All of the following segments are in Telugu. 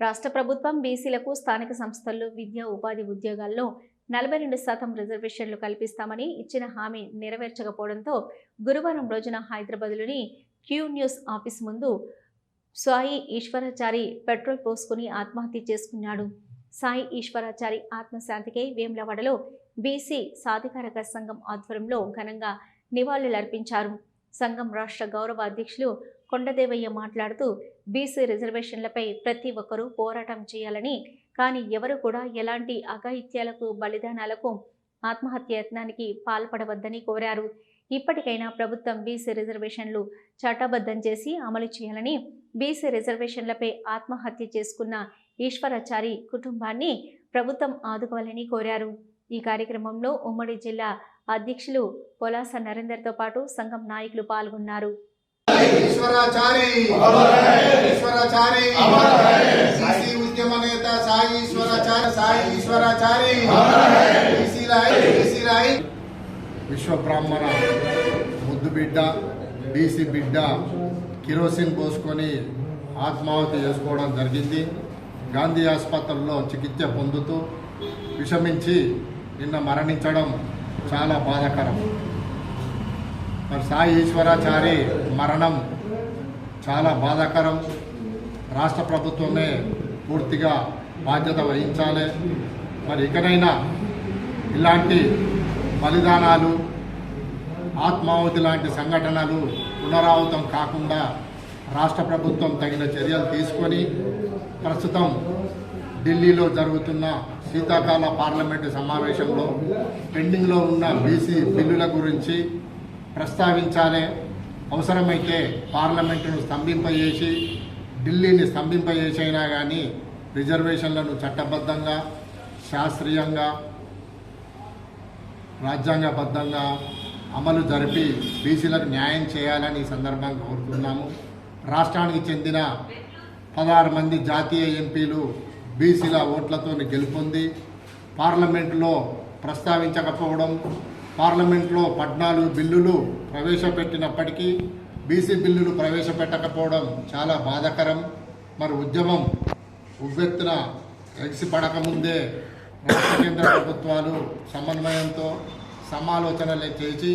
రాష్ట్ర ప్రభుత్వం బీసీలకు స్థానిక సంస్థల్లో విద్యా ఉపాధి ఉద్యోగాల్లో నలభై రెండు శాతం రిజర్వేషన్లు కల్పిస్తామని ఇచ్చిన హామీ నెరవేర్చకపోవడంతో గురువారం రోజున హైదరాబాద్లోని క్యూ న్యూస్ ఆఫీస్ ముందు సాయి ఈశ్వరాచారి పెట్రోల్ పోసుకుని ఆత్మహత్య చేసుకున్నాడు. సాయి ఈశ్వరాచారి ఆత్మశాంతికై వేములవాడలో బీసీ సాధికారక సంఘం ఆధ్వర్యంలో ఘనంగా నివాళులర్పించారు. సంఘం రాష్ట్ర గౌరవ అధ్యక్షులు కొండదేవయ్య మాట్లాడుతూ బీసీ రిజర్వేషన్లపై ప్రతి ఒక్కరూ పోరాటం చేయాలని కానీ ఎవరు కూడా ఎలాంటి అఘాయిత్యాలకు బలిదానాలకు ఆత్మహత్య యత్నానికి పాల్పడవద్దని కోరారు. ఇప్పటికైనా ప్రభుత్వం బీసీ రిజర్వేషన్లు చట్టబద్ధం చేసి అమలు చేయాలని బీసీ రిజర్వేషన్లపై ఆత్మహత్య చేసుకున్న ఈశ్వరాచారి కుటుంబాన్ని ప్రభుత్వం ఆదుకోవాలని కోరారు. ఈ కార్యక్రమంలో ఉమ్మడి జిల్లా అధ్యక్షులు పొలాస నరేందర్తో పాటు సంఘం నాయకులు పాల్గొన్నారు. ఈశ్వరాచారి. ఈశ్వరాచారి. బీసీ ఉద్యమ నేత సాయి ఈశ్వరాచారి. సాయి ఈశ్వరాచారి. రాయ్ విశ్వ బ్రాహ్మణ ముద్దు బిడ్డ బీసీ బిడ్డ కిరోసిన్ పోసుకొని ఆత్మాహుతి చేసుకోవడం జరిగింది. గాంధీ ఆసుపత్రిలో చికిత్స పొందుతూ విషమించి నిన్న మరణించడం చాలా బాధాకరం. మరి సాయి ఈశ్వరాచారి మరణం చాలా బాధాకరం. రాష్ట్ర ప్రభుత్వమే పూర్తిగా బాధ్యత వహించాలి. మరి ఇకనైనా ఇలాంటి బలిదానాలు ఆత్మాహుతి లాంటి సంఘటనలు పునరావృతం కాకుండా రాష్ట్ర ప్రభుత్వం తగిన చర్యలు తీసుకొని ప్రస్తుతం ఢిల్లీలో జరుగుతున్న శీతాకాల పార్లమెంటు సమావేశంలో పెండింగ్లో ఉన్న బీసీ బిల్లుల గురించి ప్రస్తావించాలి. అవసరమైతే పార్లమెంటును స్తంభింపజేసి ఢిల్లీని స్తంభింపజేసైనా కానీ రిజర్వేషన్లను చట్టబద్ధంగా శాస్త్రీయంగా రాజ్యాంగబద్ధంగా అమలు జరిపి బీసీలకు న్యాయం చేయాలని ఈ సందర్భంగా కోరుతున్నాము. రాష్ట్రానికి చెందిన పదహారు మంది జాతీయ ఎంపీలు బీసీల ఓట్లతో గెలుపొంది పార్లమెంటులో ప్రస్తావించకపోవడం పార్లమెంట్లో పద్నాలుగు బిల్లులు ప్రవేశపెట్టినప్పటికీ బీసీ బిల్లులు ప్రవేశపెట్టకపోవడం చాలా బాధాకరం. మరి ఉద్యమం ఉవ్వెత్తున ఎగిసిపడకముందే రాష్ట్ర కేంద్ర ప్రభుత్వాలు సమన్వయంతో సమాలోచనలు చేసి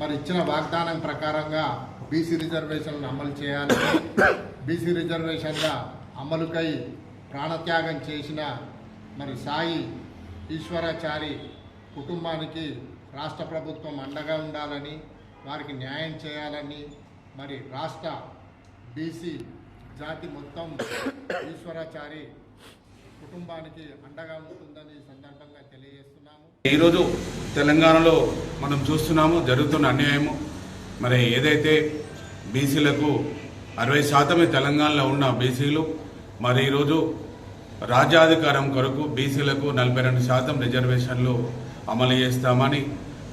మరి ఇచ్చిన వాగ్దానం ప్రకారంగా బీసీ రిజర్వేషన్లను అమలు చేయాలని బీసీ రిజర్వేషన్ల అమలుకై ప్రాణత్యాగం చేసిన మరి సాయి ఈశ్వరాచారి కుటుంబానికి రాష్ట్ర ప్రభుత్వం అండగా ఉండాలని వారికి న్యాయం చేయాలని మరి రాష్ట్ర బీసీ జాతి మొత్తం ఈశ్వరాచారి కుటుంబానికి అండగా ఉంటుందని సందర్భంగా తెలియజేస్తున్నాము. ఈరోజు తెలంగాణలో మనం చూస్తున్నాము జరుగుతున్న అన్యాయము. మరి ఏదైతే బీసీలకు అరవై శాతమే తెలంగాణలో ఉన్న బీసీలు మరి ఈరోజు రాజ్యాధికారం కొరకు బీసీలకు నలభై రెండు శాతం రిజర్వేషన్లు అమలు చేస్తామని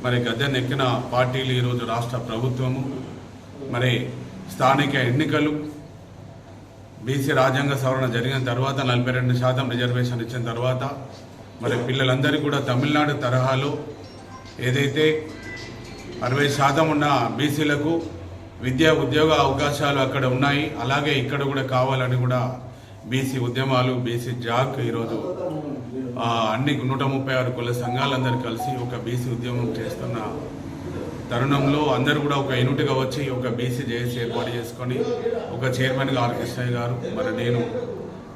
మరి గద్దెనెక్కిన పార్టీలు ఈరోజు రాష్ట్ర ప్రభుత్వము మరి స్థానిక ఎన్నికలు బీసీ రాజ్యాంగ సవరణ జరిగిన తర్వాత నలభై రెండు శాతం రిజర్వేషన్ ఇచ్చిన తర్వాత మరి పిల్లలందరికీ కూడా తమిళనాడు తరహాలో ఏదైతే అరవై శాతం ఉన్న బీసీలకు విద్యా ఉద్యోగ అవకాశాలు అక్కడ ఉన్నాయి అలాగే ఇక్కడ కూడా కావాలని కూడా బీసీ ఉద్యమాలు బీసీ జాక్ ఈరోజు అన్ని నూట ముప్పై ఆరు కుల సంఘాలందరూ కలిసి ఒక బీసీ ఉద్యమం చేస్తున్న తరుణంలో అందరూ కూడా ఒక యూనిట్గా వచ్చి ఒక బీసీ జేఏసీ ఏర్పాటు చేసుకొని ఒక చైర్మన్గా ఆర్ కృష్ణయ్య గారు మరి నేను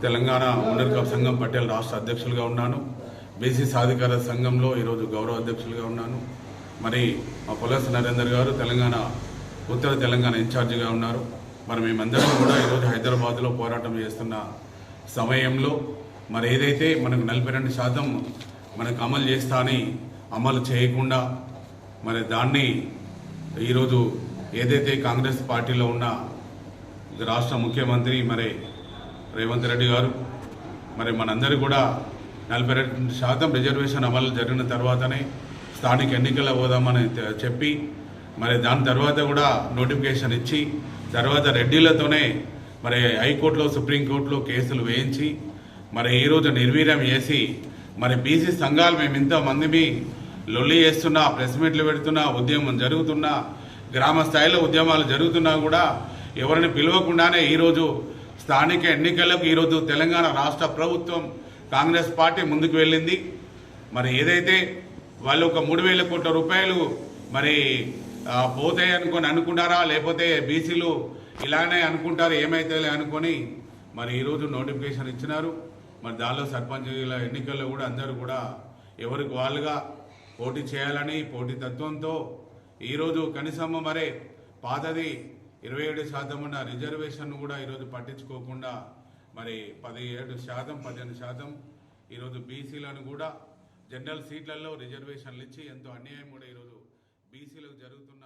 తెలంగాణ ఉన్నర్ కప్ సంఘం పటేల్ రాష్ట్ర అధ్యక్షులుగా ఉన్నాను. బీసీ సాధికార సంఘంలో ఈరోజు గౌరవ అధ్యక్షులుగా ఉన్నాను. మరి మా పులస నరేందర్ గారు తెలంగాణ ఉత్తర తెలంగాణ ఇన్ఛార్జిగా ఉన్నారు. మరి మేమందరం కూడా ఈరోజు హైదరాబాద్లో పోరాటం చేస్తున్న సమయంలో మరి ఏదైతే మనకు నలభై రెండు శాతం మనకు అమలు చేస్తా అని అమలు చేయకుండా మరి దాన్ని ఈరోజు ఏదైతే కాంగ్రెస్ పార్టీలో ఉన్న రాష్ట్ర ముఖ్యమంత్రి మరి రేవంత్ రెడ్డి గారు మరి మనందరూ కూడా నలభై రెండు శాతం రిజర్వేషన్ అమలు జరిగిన తర్వాతనే స్థానిక ఎన్నికల పోదామని చెప్పి మరి దాని తర్వాత కూడా నోటిఫికేషన్ ఇచ్చి తర్వాత రెడ్డిలతోనే మరి హైకోర్టులో సుప్రీంకోర్టులో కేసులు వేయించి మరి ఈరోజు నిర్వీర్యం చేసి మరి బీసీ సంఘాలు మేము ఇంతమంది లొల్లి చేస్తున్నా ప్రెస్ మీట్లు పెడుతున్నా ఉద్యమం జరుగుతున్నా గ్రామ స్థాయిలో ఉద్యమాలు జరుగుతున్నా కూడా ఎవరిని పిలవకుండానే ఈరోజు స్థానిక ఎన్నికలకు ఈరోజు తెలంగాణ రాష్ట్ర ప్రభుత్వం కాంగ్రెస్ పార్టీ ముందుకు వెళ్ళింది. మరి ఏదైతే వాళ్ళు ఒక మూడు వేల కోట్ల రూపాయలు మరి పోతాయి అనుకొని అనుకుంటారా లేకపోతే బీసీలు ఇలానే అనుకుంటారు ఏమైతే అనుకొని మరి ఈరోజు నోటిఫికేషన్ ఇచ్చినారు. మరి దానిలో సర్పంచుల ఎన్నికల్లో కూడా అందరూ కూడా ఎవరికి వాళ్ళుగా పోటీ చేయాలని పోటీ తత్వంతో ఈరోజు కనీసం మరే పాతది ఇరవై ఏడు శాతం ఉన్న రిజర్వేషన్ కూడా ఈరోజు పట్టించుకోకుండా మరి పదిహేడు శాతం పదిహేను శాతం ఈరోజు బీసీలను కూడా జనరల్ సీట్లలో రిజర్వేషన్లు ఇచ్చి ఎంతో అన్యాయం కూడా ఈరోజు బీసీలకు జరుగుతున్న